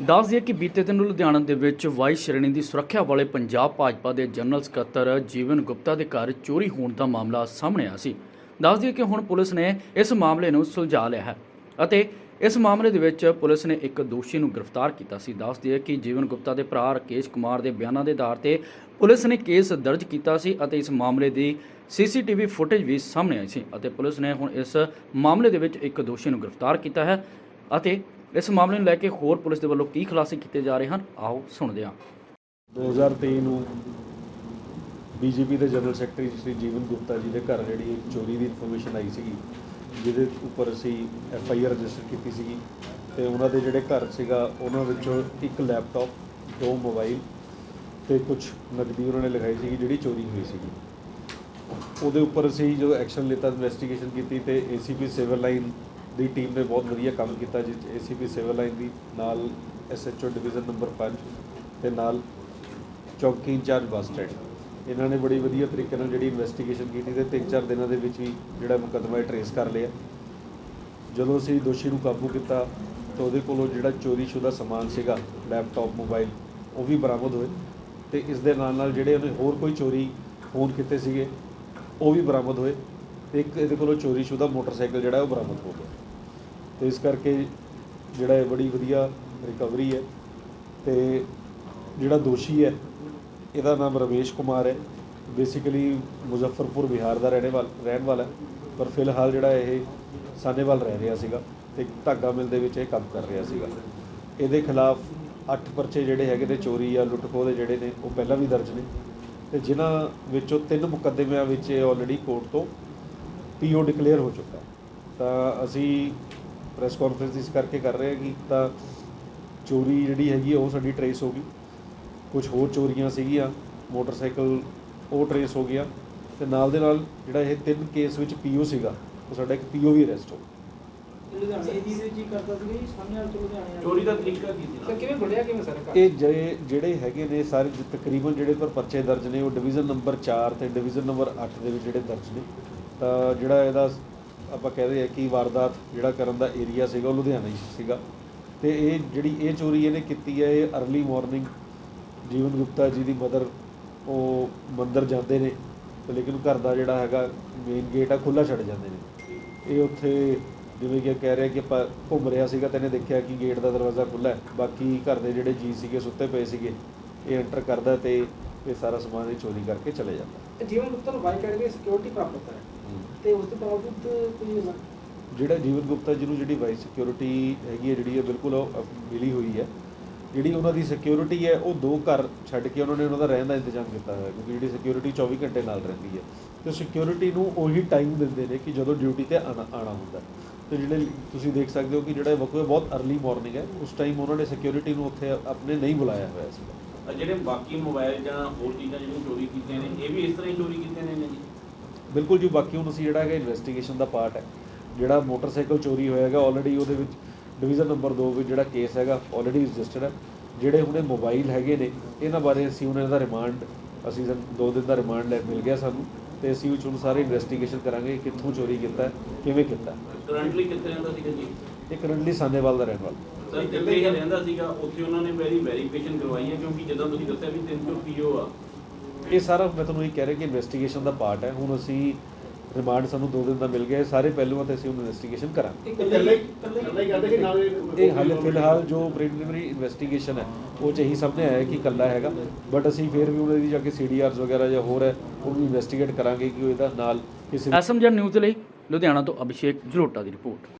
ਦੱਸ ਦਈਏ ਕਿ ਬੀਤੇ ਦਿਨ ਲੁਧਿਆਣਾ ਦੇ ਵਿੱਚ ਵਾਈ ਸ਼੍ਰੇਣੀ ਦੀ ਸੁਰੱਖਿਆ ਵਾਲੇ ਪੰਜਾਬ ਭਾਜਪਾ ਦੇ ਜਨਰਲ ਸਕੱਤਰ ਜੀਵਨ ਗੁਪਤਾ ਦੇ ਘਰ ਚੋਰੀ ਹੋਣ ਦਾ ਮਾਮਲਾ ਸਾਹਮਣੇ ਆਇਆ ਸੀ। ਦੱਸ ਦਈਏ ਕਿ ਹੁਣ ਪੁਲਿਸ ਨੇ ਇਸ ਮਾਮਲੇ ਨੂੰ ਸੁਲਝਾ ਲਿਆ ਹੈ ਅਤੇ ਇਸ ਮਾਮਲੇ ਦੇ ਵਿੱਚ ਪੁਲਿਸ ਨੇ ਇੱਕ ਦੋਸ਼ੀ ਨੂੰ ਗ੍ਰਿਫਤਾਰ ਕੀਤਾ ਸੀ। ਦੱਸ ਦਈਏ ਕਿ ਜੀਵਨ ਗੁਪਤਾ ਦੇ ਭਰਾ ਰਕੇਸ਼ ਕੁਮਾਰ ਦੇ ਬਿਆਨਾਂ ਦੇ ਆਧਾਰ ਤੇ ਪੁਲਿਸ ਨੇ ਕੇਸ ਦਰਜ ਕੀਤਾ ਸੀ ਅਤੇ ਇਸ ਮਾਮਲੇ ਦੀ ਸੀਸੀਟੀਵੀ ਫੁਟੇਜ ਵੀ ਸਾਹਮਣੇ ਆਈ ਸੀ ਅਤੇ ਪੁਲਿਸ ਨੇ ਹੁਣ ਇਸ ਮਾਮਲੇ ਦੇ ਵਿੱਚ ਇੱਕ ਦੋਸ਼ੀ ਨੂੰ ਗ੍ਰਿਫਤਾਰ ਕੀਤਾ ਹੈ ਅਤੇ ਇਸ ਮਾਮਲੇ ਨੂੰ ਲੈ ਕੇ ਹੋਰ ਪੁਲਿਸ ਦੇ ਵੱਲੋਂ ਕੀ ਖੁਲਾਸੇ ਕੀਤੇ ਜਾ ਰਹੇ ਹਨ? ਆਓ ਸੁਣਦੇ ਹਾਂ। 2023 ਨੂੰ ਬੀਜੇਪੀ ਦੇ ਜਨਰਲ ਸੈਕਟਰੀ ਸ਼੍ਰੀ ਜੀਵਨ ਗੁਪਤਾ ਜੀ ਦੇ ਘਰ ਜਿਹੜੀ ਚੋਰੀ ਦੀ ਇਨਫੋਰਮੇਸ਼ਨ ਆਈ ਸੀਗੀ, ਜਿਹਦੇ ਉੱਪਰ ਅਸੀਂ ਐਫ ਆਈ ਆਰ ਰਜਿਸਟਰ ਕੀਤੀ ਸੀਗੀ ਤੇ ਉਹਨਾਂ ਦੇ ਜਿਹੜੇ ਘਰ ਸੀਗਾ, ਉਹਨਾਂ ਵਿੱਚੋਂ ਇੱਕ ਲੈਪਟਾਪ, ਦੋ ਮੋਬਾਈਲ ਤੇ ਕੁਝ ਨਕਦੀ ਉਹਨਾਂ ਨੇ ਲਿਖਾਈ ਸੀਗੀ ਜਿਹੜੀ ਚੋਰੀ ਹੋਈ ਸੀਗੀ। ਉਹਦੇ ਉੱਪਰ ਅਸੀਂ ਜਦੋਂ ਐਕਸ਼ਨ ਲਿੱਤਾ, ਇਨਵੈਸਟੀਗੇਸ਼ਨ ਕੀਤੀ ਤੇ ਏਸੀਪੀ ਸਿਵਲ ਲਾਈਨ ਦੀ ਟੀਮ ਨੇ ਬਹੁਤ ਵਧੀਆ ਕੰਮ ਕੀਤਾ ਜਿਸ ਏਸੀਪੀ ਸਿਵਲ ਲਾਈਨ ਦੀ, ਨਾਲ ਐਸਐਚਓ ਡਿਵੀਜ਼ਨ ਨੰਬਰ 5 ਤੇ ਨਾਲ ਚੌਕੀ ਇੰਚਾਰਜ ਬੱਸ ਸਟੈਂਡ। ਇਹਨਾਂ ਨੇ ਬੜੀ ਵਧੀਆ ਤਰੀਕੇ ਨਾਲ ਜਿਹੜੀ ਇਨਵੈਸਟੀਗੇਸ਼ਨ ਕੀਤੀ ਤੇ ਤਿੰਨ ਚਾਰ ਦਿਨਾਂ ਦੇ ਵਿੱਚ ਹੀ ਜਿਹੜਾ ਮੁਕੱਦਮਾ ਹੈ ਟਰੇਸ ਕਰ ਲਿਆ। ਜਦੋਂ ਅਸੀਂ ਦੋਸ਼ੀ ਨੂੰ ਕਾਬੂ ਕੀਤਾ ਤਾਂ ਉਹਦੇ ਕੋਲੋਂ ਜਿਹੜਾ ਚੋਰੀशुदा ਸਮਾਨ ਸੀਗਾ ਲੈਪਟਾਪ ਮੋਬਾਈਲ ਉਹ ਵੀ ਬਰਾਮਦ ਹੋਏ ਤੇ ਇਸ ਦੇ ਨਾਲ ਨਾਲ ਜਿਹੜੇ ਉਹਨੇ ਹੋਰ ਕੋਈ ਚੋਰੀ ਫੋਨ ਕੀਤੇ ਸੀਗੇ, ਉਹ ਵੀ ਬਰਾਮਦ ਹੋਏ। ਤੇ ਇੱਕ ਇਹਦੇ ਕੋਲੋਂ ਚੋਰੀਸ਼ੁਦਾ ਮੋਟਰਸਾਈਕਲ ਜਿਹੜਾ ਉਹ ਬਰਾਮਦ ਹੋ ਗਿਆ। ਤੇ ਇਸ ਕਰਕੇ ਜਿਹੜਾ ਇਹ ਬੜੀ ਵਧੀਆ ਰਿਕਵਰੀ ਹੈ ਤੇ ਜਿਹੜਾ ਦੋਸ਼ੀ ਹੈ, ਇਹਦਾ ਨਾਮ ਰਮੇਸ਼ ਕੁਮਾਰ ਹੈ। ਬੇਸਿਕਲੀ ਮੁਜ਼ੱਫਰਪੁਰ ਬਿਹਾਰ ਦਾ ਰਹਿਣੇ ਵਾਲਾ, ਰਹਿਣ ਵਾਲਾ ਪਰ ਫਿਲਹਾਲ ਜਿਹੜਾ ਇਹ ਸਾਨੇਵਾਲ ਰਹਿ ਰਿਹਾ ਸੀਗਾ ਤੇ ਧਾਗਾ ਮਿਲ ਦੇ ਵਿੱਚ ਇਹ ਕੰਮ ਕਰ ਰਿਹਾ ਸੀਗਾ। ਇਹਦੇ ਖਿਲਾਫ 8 ਪਰਚੇ ਜਿਹੜੇ ਹੈਗੇ ਨੇ ਚੋਰੀ ਜਾਂ ਲੁੱਟ ਖੋਹ ਦੇ ਜਿਹੜੇ ਨੇ ਉਹ ਪਹਿਲਾਂ ਵੀ ਦਰਜ ਨੇ। ਤੇ ਜਿਨ੍ਹਾਂ ਵਿੱਚੋਂ ਤਿੰਨ ਮੁਕੱਦਮਿਆਂ ਵਿੱਚ ਇਹ ਆਲਰੇਡੀ ਕੋਰਟ ਤੋਂ ਪੀਓ ਡਿਕਲੇਅਰ ਹੋ ਚੁੱਕਾ। ਤਾਂ ਅਸੀਂ ਪ੍ਰੈਸ ਕਾਨਫਰੰਸ ਇਸ ਕਰਕੇ ਕਰ ਰਹੇ ਹਾਂ ਕਿ ਤਾਂ ਚੋਰੀ ਜਿਹੜੀ ਹੈਗੀ ਉਹ ਸਾਡੀ ਟਰੇਸ ਹੋ ਗਈ ਕੁਝ ਹੋਰ ਚੋਰੀਆਂ ਸੀਗੀਆਂ ਮੋਟਰਸਾਈਕਲ ਉਹ ਟਰੇਸ ਹੋ ਗਿਆ ਤੇ ਨਾਲ ਦੇ ਨਾਲ ਜਿਹੜਾ ਇਹ ਤਿੰਨ ਕੇਸ ਵਿੱਚ ਪੀਓ ਸੀਗਾ ਉਹ ਸਾਡਾ ਇੱਕ ਪੀਓ ਵੀ ਅਰੈਸਟ ਹੋ ਗਿਆ ਲੁਧਿਆਣੇ ਦੀ ਜੀ ਕਰਦਾ ਸੀ ਜੀ ਸਾਹਮਣੇ ਵਾਲ ਤੋਂ ਲੁਧਿਆਣੇ ਆ। ਚੋਰੀ ਦਾ ਤਰੀਕਾ ਕੀ ਸਰ ਸੀ ਕਿਵੇਂ ਫੜਿਆ ਕਿਵੇਂ ਸਰ ਘਰ? ਇਹ ਜਿਹੜੇ ਜਿਹੜੇ ਹੈਗੇ ਨੇ ਸਾਰੇ ਤਕਰੀਬਨ ਜਿਹੜੇ ਪਰ ਪਰਚੇ ਦਰਜ ਨੇ ਉਹ ਡਿਵੀਜ਼ਨ ਨੰਬਰ 4 ਤੇ ਡਿਵੀਜ਼ਨ ਨੰਬਰ 8 ਦੇ ਵਿੱਚ ਜਿਹੜੇ ਦਰਜ ਨੇ ਤਾਂ ਜਿਹੜਾ ਇਹਦਾ ਆਪਾਂ ਕਹਿ ਰਹੇ ਆ ਕਿ ਵਾਰਦਾਤ ਜਿਹੜਾ ਕਰਨ ਦਾ ਏਰੀਆ ਸੀਗਾ ਉਹ ਲੁਧਿਆਣਾ ਹੀ ਸੀਗਾ। ਤੇ ਇਹ ਜਿਹੜੀ ਇਹ ਚੋਰੀ ਇਹਨੇ ਕੀਤੀ ਹੈ, ਇਹ ਅਰਲੀ ਮਾਰਨਿੰਗ ਜੀਵਨ ਗੁਪਤਾ ਜੀ ਦੀ ਮਦਰ ਉਹ ਮੰਦਰ ਜਾਂਦੇ ਨੇ। ਤੇ ਲੇਕਿਨ ਘਰ ਦਾ ਜਿਹੜਾ ਹੈਗਾ ਮੇਨ ਗੇਟ ਆ ਖੁੱਲਾ ਛੱਡ ਜਾਂਦੇ ਨੇ। ਇਹ ਉੱਥੇ ਜਿਵੇਂ ਕਿ ਕਹਿ ਰਿਹਾ ਕਿ ਆਪਾਂ ਘੁੰਮ ਰਿਹਾ ਸੀਗਾ ਤੇ ਇਹਨੇ ਦੇਖਿਆ ਕਿ ਗੇਟ ਦਾ ਦਰਵਾਜ਼ਾ ਖੁੱਲਾ ਹੈ। ਬਾਕੀ ਘਰ ਦੇ ਜਿਹੜੇ ਜੀ ਸੀਗੇ, ਸੁੱਤੇ ਪਏ ਸੀਗੇ, ਇਹ ਐਂਟਰ ਕਰਦਾ ਤੇ ਇਹ ਸਾਰਾ ਸਮਾਨ ਇਹ ਚੋਰੀ ਕਰਕੇ ਚਲੇ ਜਾਂਦਾ। ਤੇ ਜੀਵਨ ਗੁਪਤਾ ਨੂੰ ਬਾਈਕ ਕਰਕੇ ਸਿਕਿਉਰਿਟੀ ਪ੍ਰਾਪਤ ਹੈ। ਤੇ ਉਸ ਦੇ ਬਾਵਜੂਦ ਕੋਈ ਜਿਹੜਾ ਜੀਵਨ ਗੁਪਤਾ ਜੀ ਨੂੰ ਜਿਹੜੀ ਵਾਈਸ ਸਿਕਿਉਰਿਟੀ ਹੈਗੀ ਹੈ ਜਿਹੜੀ ਹੈ ਬਿਲਕੁਲ ਮਿਲੀ ਹੋਈ ਹੈ ਜਿਹੜੀ ਉਹਨਾਂ ਦੀ ਸਿਕਿਉਰਿਟੀ ਹੈ ਉਹ ਦੋ ਘਰ ਛੱਡ ਕੇ ਉਹਨਾਂ ਨੇ ਉਹਨਾਂ ਦਾ ਰਹਿਣ ਦਾ ਇੰਤਜ਼ਾਮ ਕੀਤਾ ਹੋਇਆ ਕਿਉਂਕਿ ਜਿਹੜੀ ਸਿਕਿਉਰਿਟੀ 24 ਘੰਟੇ ਨਾਲ ਰਹਿੰਦੀ ਹੈ। ਤੇ ਸਿਕਿਉਰਿਟੀ ਨੂੰ ਉਹੀ ਟਾਈਮ ਦਿੰਦੇ ਨੇ ਕਿ ਜਦੋਂ ਡਿਊਟੀ ਤੇ ਆਣਾ ਆਣਾ ਹੁੰਦਾ ਤੇ ਜਿਹੜੇ ਤੁਸੀਂ ਦੇਖ ਸਕਦੇ ਹੋ ਕਿ ਜਿਹੜਾ ਵਕਤ ਬਹੁਤ अर्ਲੀ ਮਾਰਨਿੰਗ ਹੈ ਉਸ ਟਾਈਮ ਉਹਨਾਂ ਨੇ ਸਿਕਿਉਰਿਟੀ ਨੂੰ ਉੱਥੇ ਆਪਣੇ ਨਹੀਂ ਬੁਲਾਇਆ ਹੋਇਆ ਸੀਗਾ। ਜਿਹੜੇ ਬਾਕੀ ਮੋਬਾਈਲ ਜਾਂ ਹੋਰ ਚੀਜ਼ਾਂ ਜਿਹੜੀਆਂ ਚੋਰੀ ਕੀਤੀਆਂ ਨੇ ਇਹ ਵੀ ਇਸ ਤਰ੍ਹਾਂ ਹੀ ਚੋਰੀ ਕੀਤੀਆਂ ਨੇ ਜੀ? ਬਿਲਕੁਲ ਜੀ ਬਾਕੀ ਹੁਣ ਅਸੀਂ ਜਿਹੜਾ ਹੈਗਾ ਇਨਵੈਸਟੀਗੇਸ਼ਨ ਦਾ ਪਾਰਟ ਹੈ। ਜਿਹੜਾ ਮੋਟਰਸਾਈਕਲ ਚੋਰੀ ਹੋਇਆ ਹੈਗਾ ਆਲਰੇਡੀ ਉਹਦੇ ਵਿੱਚ ਡਿਵੀਜ਼ਨ ਨੰਬਰ 2 ਵਿੱਚ ਜਿਹੜਾ ਕੇਸ ਹੈਗਾ ਆਲਰੇਡੀ ਰਜਿਸਟਰਡ ਹੈ। ਜਿਹੜੇ ਹੁਣੇ ਮੋਬਾਈਲ ਹੈਗੇ ਨੇ ਇਹਨਾਂ ਬਾਰੇ ਅਸੀਂ ਉਹਨਾਂ ਦਾ ਰਿਮਾਂਡ ਅਸੀਂ ਸਾਨੂੰ ਦੋ ਦਿਨ ਦਾ ਰਿਮਾਂਡ ਲੈ ਮਿਲ ਗਿਆ ਸਾਨੂੰ ਤੇ ਅਸੀਂ ਉਹ 'ਚ ਹੁਣ ਸਾਰੇ ਇਨਵੈਸਟੀਗੇਸ਼ਨ ਕਰਾਂਗੇ ਕਿੱਥੋਂ ਚੋਰੀ ਕੀਤਾ ਹੈ, ਕਿਵੇਂ ਕੀਤਾ। ਹੈ। ਕਰੰਟਲੀ ਕਿੱਥੇ ਰਹਿੰਦਾ ਸੀਗਾ ਜੀ? ਇਹ ਕਰੰਟਲੀ ਸਾਨੇਵਾਲ ਦਾ ਰਹਿਣ ਵਾਲਾ। ਸਰ ਜਿੱਥੇ ਇਹ ਰਹਿੰਦਾ ਸੀਗਾ ਉੱਥੇ ਉਹਨਾਂ ਨੇ ਮੇਰੀ ਵੈਰੀਫਿਕੇਸ਼ਨ ਕਰਵਾਈ ਹੈ ਕਿਉਂਕਿ ਜਦੋਂ ਤੁਸੀਂ ਦੱਸਿਆ ਵੀ 300 ਪੀਓ ਆ। ਇਹ ਸਾਰਾ ਮੈਂ ਤੁਹਾਨੂੰ ਇਹ ਕਹਿ ਰਿਹਾ ਕਿ ਇਨਵੈਸਟੀਗੇਸ਼ਨ ਦਾ ਪਾਰਟ ਹੈ। ਹੁਣ ਅਸੀਂ ਰਿਮਾਂਡ ਸਾਨੂੰ ਦੋ ਦਿਨ ਦਾ ਮਿਲ ਗਿਆ ਇਹ ਸਾਰੇ ਪਹਿਲੂਆਂ ਤੇ ਅਸੀਂ ਹੁਣ ਇਨਵੈਸਟੀਗੇਸ਼ਨ ਕਰਾਂਗੇ। ਇਹ ਹਾਲੇ ਫਿਲਹਾਲ ਜੋ ਪ੍ਰੀਲਿਮਿਨਰੀ ਇਨਵੈਸਟੀਗੇਸ਼ਨ ਹੈ ਉਹ 'ਚ ਇਹੀ ਸਾਹਮਣੇ ਆਇਆ ਕਿ ਇਕੱਲਾ ਹੈਗਾ। ਬਟ ਅਸੀਂ ਫਿਰ ਵੀ ਉਹਨਾਂ ਦੀ ਜਾ ਕੇ ਸੀਡੀਆਰਸ ਵਗੈਰਾ ਜਾਂ ਹੋਰ ਹੈ ਉਹਨੂੰ ਇਨਵੈਸਟੀਗੇਟ ਕਰਾਂਗੇ ਕਿ ਉਹ ਇਹਦਾ ਨਾਲ ਕਿਸੇ ਐਸਐਮਜੀ ਨਿਊਜ਼ ਲਈ ਲੁਧਿਆਣਾ ਤੋਂ ਅਭਿਸ਼ੇਕ ਜਲੋਟਾ ਦੀ ਰਿਪੋਰਟ।